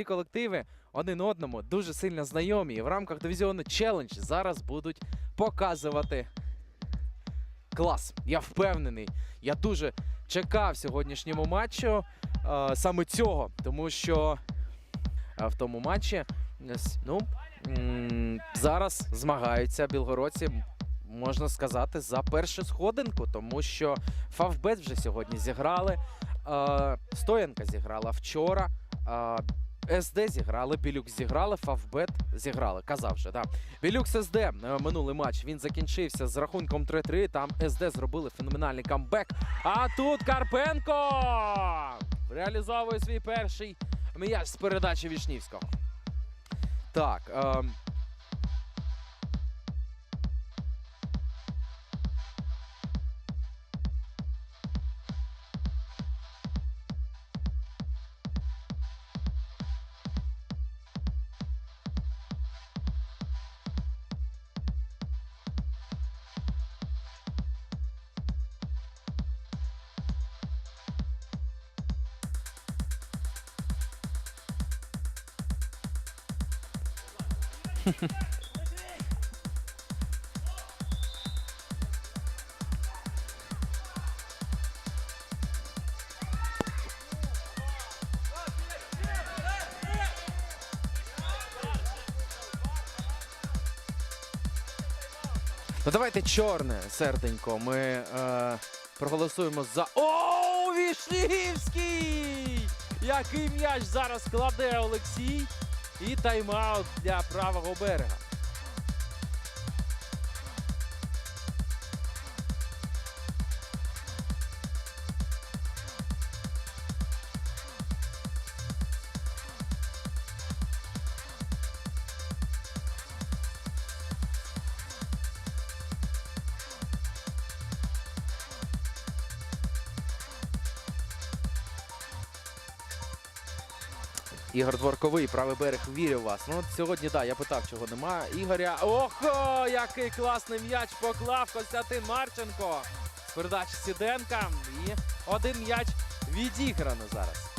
Ці колективи один одному дуже сильно знайомі і в рамках дивізіону челендж зараз будуть показувати клас. Я впевнений. Я дуже чекав сьогоднішньому матчу е, саме цього, тому що е, в тому матчі ну, м, зараз змагаються білгородці, можна сказати, за першу сходинку, тому що Фавбет вже сьогодні зіграли. е, Стоянка зіграла вчора. Е, СД зіграли, Білюк зіграли, Фавбет зіграли. Казав же, так. Білюкс СД е, минулий матч він закінчився з рахунком 3-3. Там СД зробили феноменальний камбек. А тут Карпенко реалізовує свій перший м'яч з передачі Вішнівського. Так. ем, Ну давайте чорне серденько. Ми е, проголосуємо за. О, Вішнівський! Який м'яч зараз кладе Олексій. І тайм-аут для правого берега. Ігор Дворковий, правий берег вірив вас. Ну от сьогодні, так, да, я питав, чого нема. Ігоря. Ох, який класний м'яч поклав Костянтин Марченко. З передачі Сіденка. І один м'яч відіграно зараз.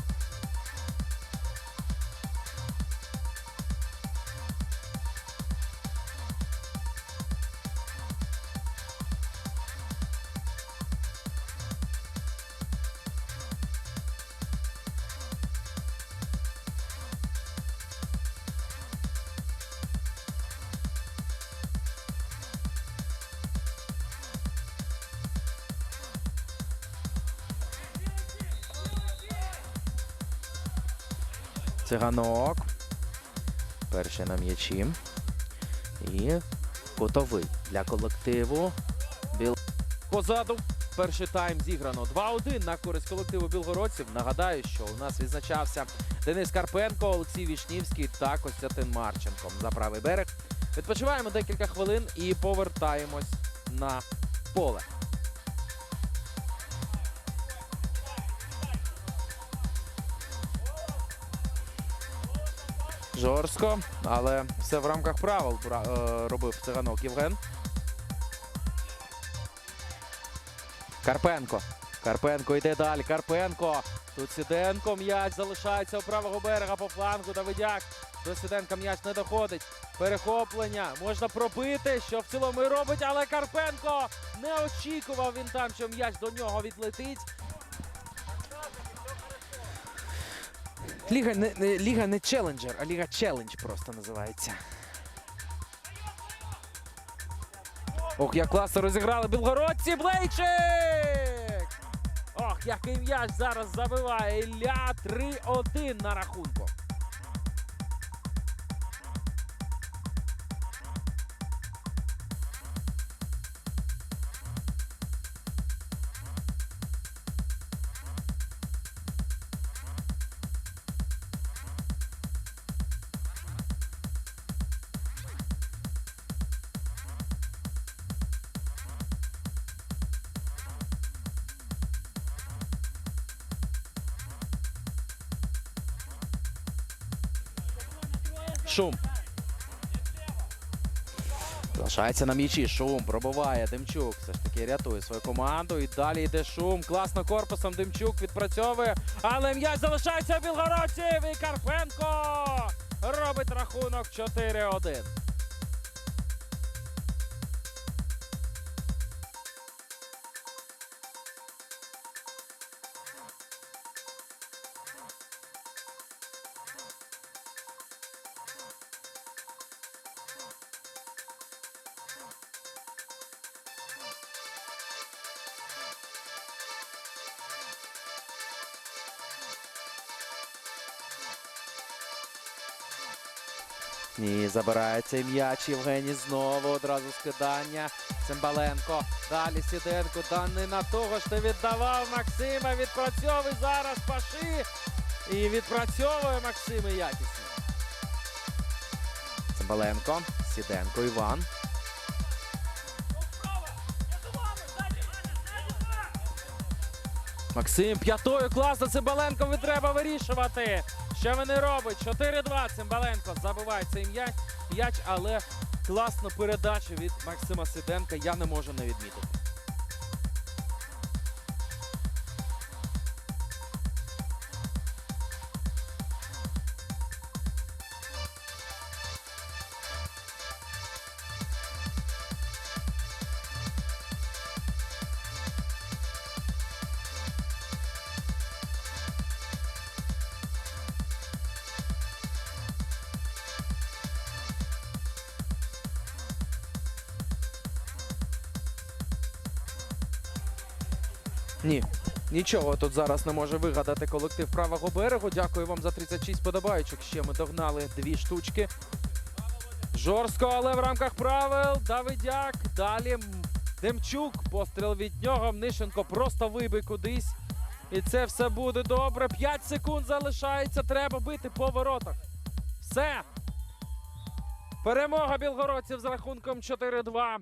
Циганок. Перший на м'ячі. І кутовий для колективу. Біл... Позаду. Перший тайм зіграно 2-1 на користь колективу білгородців. Нагадаю, що у нас відзначався Денис Карпенко, Олексій Вішнівський та Костянтин Марченко за правий берег. Відпочиваємо декілька хвилин і повертаємось на поле. Жорстко, але все в рамках правил е, робив циганок Євген. Карпенко. Карпенко йде далі. Карпенко. Тут Сіденко. М'яч залишається у правого берега по флангу. Давидяк. До Сіденка м'яч не доходить. Перехоплення. Можна пробити, що в цілому і робить, але Карпенко не очікував він там, що м'яч до нього відлетить. Ліга не, не, ліга не челенджер, а ліга челендж просто називається. Ох, як класно розіграли білгородці Блейчик! Ох, який м'яч зараз забиває Ілля 3-1 на рахунку. Шум. Залишається на м'ячі. Шум пробиває. Демчук все ж таки рятує свою команду. І далі йде шум. Класно корпусом. Демчук відпрацьовує. Але м'яч залишається в білгородців. І Карпенко робить рахунок 4-1. Ні, забирається і м'яч. Євгеній знову одразу скидання. Цимбаленко. Далі Сіденко. Да не на того ж ти віддавав Максима. Відпрацьовує зараз Паши. І відпрацьовує Максима якісно. Цимбаленко. Сіденко Іван. Максим п'ятою класно Цимбаленко треба вирішувати. Що вони робить? 4-2. Цимбаленко забиває цей м'яч, але класну передачу від Максима Сиденка. Я не можу не відмітити. Ні, нічого тут зараз не може вигадати колектив правого берегу. Дякую вам за 36 подобайочок. Ще ми догнали дві штучки. Жорстко, але в рамках правил. Давидяк. Далі Демчук. Постріл від нього. Мнишенко просто вибий кудись. І це все буде добре. 5 секунд залишається. Треба бити по воротах. Все. Перемога білгородців з рахунком 4-2.